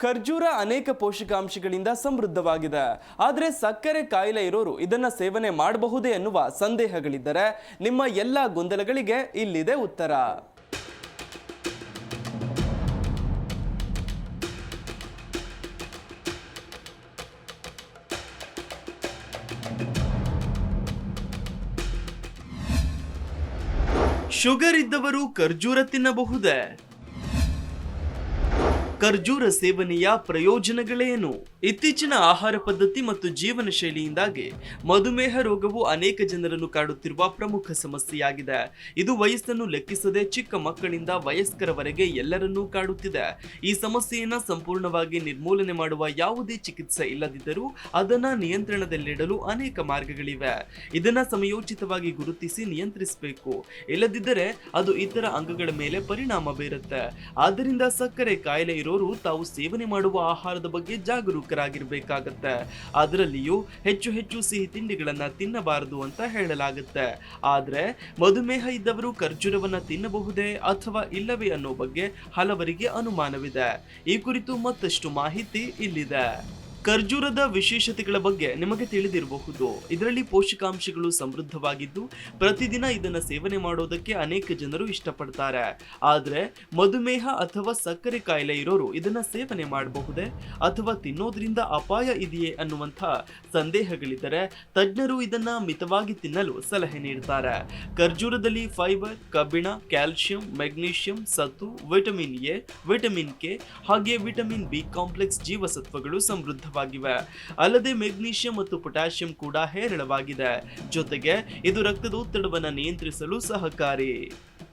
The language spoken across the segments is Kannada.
ಖರ್ಜೂರ ಅನೇಕ ಪೋಷಕಾಂಶಗಳಿಂದ ಸಮೃದ್ಧವಾಗಿದೆ. ಆದರೆ ಸಕ್ಕರೆ ಕಾಯಿಲೆ ಇರೋರು ಇದನ್ನು ಸೇವನೆ ಮಾಡಬಹುದೇ ಎನ್ನುವ ಸಂದೇಹಗಳಿದ್ದರೆ ನಿಮ್ಮ ಎಲ್ಲ ಗೊಂದಲಗಳಿಗೆ ಇಲ್ಲಿದೆ ಉತ್ತರ. ಶುಗರ್ ಇದ್ದವರು ಖರ್ಜೂರ ತಿನ್ನಬಹುದೇ? ಖರ್ಜೂರ ಸೇವನೆಯ ಪ್ರಯೋಜನಗಳೇನು? ಇತ್ತೀಚಿನ ಆಹಾರ ಪದ್ಧತಿ ಮತ್ತು ಜೀವನ ಶೈಲಿಯಿಂದಾಗಿ ಮಧುಮೇಹ ರೋಗವು ಅನೇಕ ಜನರನ್ನು ಕಾಡುತ್ತಿರುವ ಪ್ರಮುಖ ಸಮಸ್ಯೆಯಾಗಿದೆ. ಇದು ವಯಸ್ಸನ್ನು ಲೆಕ್ಕಿಸದೆ ಚಿಕ್ಕ ಮಕ್ಕಳಿಂದ ವಯಸ್ಕರವರೆಗೆ ಎಲ್ಲರನ್ನೂ ಕಾಡುತ್ತಿದೆ. ಈ ಸಮಸ್ಯೆಯನ್ನು ಸಂಪೂರ್ಣವಾಗಿ ನಿರ್ಮೂಲನೆ ಮಾಡುವ ಯಾವುದೇ ಚಿಕಿತ್ಸೆ ಇಲ್ಲದಿದ್ದರೂ ಅದನ್ನ ನಿಯಂತ್ರಣದಲ್ಲಿಡಲು ಅನೇಕ ಮಾರ್ಗಗಳಿವೆ. ಇದನ್ನ ಸಮಯೋಚಿತವಾಗಿ ಗುರುತಿಸಿ ನಿಯಂತ್ರಿಸಬೇಕು. ಇಲ್ಲದಿದ್ದರೆ ಅದು ಇತರ ಅಂಗಗಳ ಮೇಲೆ ಪರಿಣಾಮ ಬೀರುತ್ತೆ. ಆದ್ದರಿಂದ ಸಕ್ಕರೆ ಕಾಯಿಲೆ ಇರೋರು ತಾವು ಸೇವನೆ ಮಾಡುವ ಆಹಾರದ ಬಗ್ಗೆ ಜಾಗರೂಕರಾಗಿರ್ಬೇಕಾಗತ್ತೆ ಅದರಲ್ಲಿಯೂ ಹೆಚ್ಚು ಹೆಚ್ಚು ಸಿಹಿ ತಿಂಡಿಗಳನ್ನ ತಿನ್ನಬಾರದು ಅಂತ ಹೇಳಲಾಗುತ್ತೆ ಆದ್ರೆ ಮಧುಮೇಹ ಇದ್ದವರು ಖರ್ಜೂರವನ್ನ ತಿನ್ನಬಹುದೇ ಅಥವಾ ಇಲ್ಲವೇ ಅನ್ನೋ ಬಗ್ಗೆ ಹಲವರಿಗೆ ಅನುಮಾನವಿದೆ ಈ ಕುರಿತು ಮತ್ತಷ್ಟು ಮಾಹಿತಿ ಇಲ್ಲಿದೆ ಖರ್ಜೂರದ ವಿಶೇಷತೆಗಳ ಬಗ್ಗೆ ನಿಮಗೆ ತಿಳಿದಿರಬಹುದು. ಇದರಲ್ಲಿ ಪೋಷಕಾಂಶಗಳು ಸಮೃದ್ಧವಾಗಿದ್ದು, ಪ್ರತಿದಿನ ಇದನ್ನು ಸೇವನೆ ಮಾಡೋದಕ್ಕೆ ಅನೇಕ ಜನರು ಇಷ್ಟಪಡ್ತಾರೆ. ಆದರೆ, ಮಧುಮೇಹ ಅಥವಾ ಸಕ್ಕರೆ ಕಾಯಿಲೆ ಇರೋರು ಇದನ್ನು ಸೇವನೆ ಮಾಡಬಹುದೇ? ಅಥವಾ ತಿನ್ನೋದ್ರಿಂದ ಅಪಾಯ ಇದೆಯೇ ಅನ್ನುವಂಥ ಸಂದೇಹಗಳಿದ್ದರೆ ತಜ್ಞರು ಇದನ್ನು ಮಿತವಾಗಿ ತಿನ್ನಲು ಸಲಹೆ ನೀಡುತ್ತಾರೆ ಖರ್ಜೂರದಲ್ಲಿ ಫೈಬರ್, ಕಬ್ಬಿಣ ಕ್ಯಾಲ್ಸಿಯಂ ಮೆಗ್ನೀಷಿಯಂ, ಸತ್ತು, ವಿಟಮಿನ್ ಎ, ವಿಟಮಿನ್ ಕೆ, ಹಾಗೆ ವಿಟಮಿನ್ ಬಿ ಕಾಂಪ್ಲೆಕ್ಸ್ ಜೀವಸತ್ವಗಳು ಸಮೃದ್ಧವಾಗಿವೆ ಅಲ್ಲದೆ ಮೆಗ್ನೀಷಿಯಂ ಮತ್ತು ಪೊಟ್ಯಾಷಿಯಂ ಕೂಡ ಹೇರಳವಾಗಿದೆ. ಜೊತೆಗೆ ಇದು ರಕ್ತದ ಒತ್ತಡವನ್ನು ನಿಯಂತ್ರಿಸಲು ಸಹಕಾರಿ.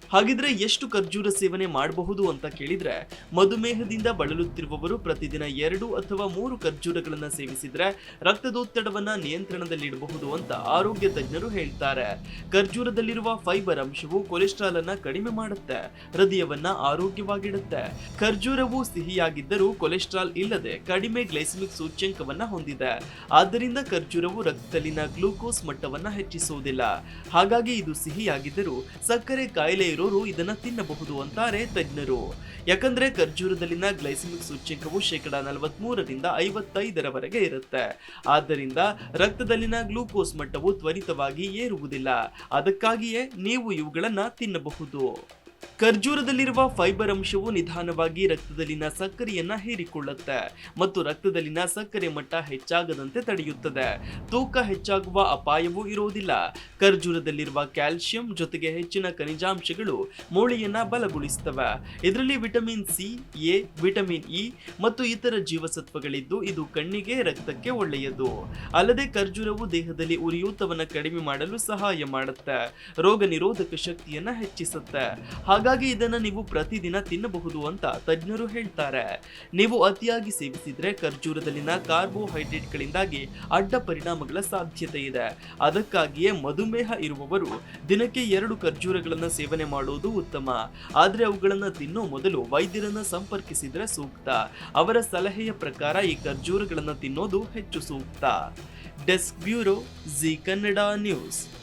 ಹಾಗಿದ್ರೆ ಎಷ್ಟು ಖರ್ಜೂರ ಸೇವನೆ ಮಾಡಬಹುದು ಅಂತ ಕೇಳಿದ್ರೆ, ಮಧುಮೇಹದಿಂದ ಬಳಲುತ್ತಿರುವವರು ಪ್ರತಿದಿನ ಎರಡು ಅಥವಾ ಮೂರು ಖರ್ಜೂರಗಳನ್ನ ಸೇವಿಸಿದ್ರೆ ರಕ್ತದೊತ್ತಡವನ್ನ ನಿಯಂತ್ರಣದಲ್ಲಿಡಬಹುದು ಅಂತ ಆರೋಗ್ಯ ತಜ್ಞರು ಹೇಳ್ತಾರೆ. ಖರ್ಜೂರದಲ್ಲಿರುವ ಫೈಬರ್ ಅಂಶವು ಕೊಲೆಸ್ಟ್ರಾಲ್ ಅನ್ನ ಕಡಿಮೆ ಮಾಡುತ್ತೆ, ಹೃದಯವನ್ನ ಆರೋಗ್ಯವಾಗಿಡುತ್ತೆ. ಖರ್ಜೂರವು ಸಿಹಿಯಾಗಿದ್ದರೂ ಕೊಲೆಸ್ಟ್ರಾಲ್ ಇಲ್ಲದೆ ಕಡಿಮೆ ಗ್ಲೈಸಮಿಕ್ ಸೂಚ್ಯಂಕವನ್ನ ಹೊಂದಿದೆ. ಆದ್ದರಿಂದ ಖರ್ಜೂರವು ರಕ್ತದಲ್ಲಿನ ಗ್ಲೂಕೋಸ್ ಮಟ್ಟವನ್ನ ಹೆಚ್ಚಿಸುವುದಿಲ್ಲ. ಹಾಗಾಗಿ ಇದು ಸಿಹಿಯಾಗಿದ್ದರೂ ಸಕ್ಕರೆ ಕಾಯಿಲೆ ಇರೋರು ಇದನ್ನ ತಿನ್ನಬಹುದು ಅಂತಾರೆ ತಜ್ಞರು. ಯಾಕಂದ್ರೆ ಖರ್ಜೂರದಲ್ಲಿನ ಗ್ಲೈಸಮಿಕ್ ಸೂಚ್ಯಂಕವು ಶೇಕಡ ನಲವತ್ಮೂರರಿಂದ ಐವತ್ತೈದರವರೆಗೆ ಇರುತ್ತೆ. ಆದ್ದರಿಂದ ರಕ್ತದಲ್ಲಿನ ಗ್ಲೂಕೋಸ್ ಮಟ್ಟವು ತ್ವರಿತವಾಗಿ ಏರುವುದಿಲ್ಲ. ಅದಕ್ಕಾಗಿಯೇ ನೀವು ಇವುಗಳನ್ನ ತಿನ್ನಬಹುದು. ಖರ್ಜೂರದಲ್ಲಿರುವ ಫೈಬರ್ ಅಂಶವು ನಿಧಾನವಾಗಿ ರಕ್ತದಲ್ಲಿನ ಸಕ್ಕರೆಯನ್ನ ಹೀರಿಕೊಳ್ಳುತ್ತೆ ಮತ್ತು ರಕ್ತದಲ್ಲಿನ ಸಕ್ಕರೆ ಮಟ್ಟ ಹೆಚ್ಚಾಗದಂತೆ ತಡೆಯುತ್ತದೆ. ತೂಕ ಹೆಚ್ಚಾಗುವ ಅಪಾಯವೂ ಇರುವುದಿಲ್ಲ. ಖರ್ಜೂರದಲ್ಲಿರುವ ಕ್ಯಾಲ್ಸಿಯಂ ಜೊತೆಗೆ ಹೆಚ್ಚಿನ ಖನಿಜಾಂಶಗಳು ಮೂಳೆಯನ್ನ ಬಲಗೊಳಿಸುತ್ತವೆ. ಇದರಲ್ಲಿ vitamin C, A, vitamin E ಮತ್ತು ಇತರ ಜೀವಸತ್ವಗಳಿದ್ದು ಇದು ಕಣ್ಣಿಗೆ ರಕ್ತಕ್ಕೆ ಒಳ್ಳೆಯದು. ಅಲ್ಲದೆ ಖರ್ಜೂರವು ದೇಹದಲ್ಲಿ ಉರಿಯೂತವನ್ನು ಕಡಿಮೆ ಮಾಡಲು ಸಹಾಯ ಮಾಡುತ್ತೆ. ರೋಗ ನಿರೋಧಕ ಶಕ್ತಿಯನ್ನ ಹೆಚ್ಚಿಸುತ್ತೆ. ಹಾಗಾಗಿ ಇದನ್ನು ನೀವು ಪ್ರತಿದಿನ ತಿನ್ನಬಹುದು ಅಂತ ತಜ್ಞರು ಹೇಳ್ತಾರೆ. ನೀವು ಅತಿಯಾಗಿ ಸೇವಿಸಿದ್ರೆ ಖರ್ಜೂರದಲ್ಲಿನ ಕಾರ್ಬೋಹೈಡ್ರೇಟ್ಗಳಿಂದಾಗಿ ಅಡ್ಡ ಪರಿಣಾಮಗಳ ಸಾಧ್ಯತೆ ಇದೆ. ಅದಕ್ಕಾಗಿಯೇ ಮಧುಮೇಹ ಇರುವವರು ದಿನಕ್ಕೆ ಎರಡು ಖರ್ಜೂರಗಳನ್ನು ಸೇವನೆ ಮಾಡುವುದು ಉತ್ತಮ. ಆದರೆ ಅವುಗಳನ್ನು ತಿನ್ನೋ ಮೊದಲು ವೈದ್ಯರನ್ನ ಸಂಪರ್ಕಿಸಿದರೆ ಸೂಕ್ತ. ಅವರ ಸಲಹೆಯ ಪ್ರಕಾರ ಈ ಖರ್ಜೂರಗಳನ್ನು ತಿನ್ನೋದು ಹೆಚ್ಚು ಸೂಕ್ತ. Desk bureau Zee Kannada news.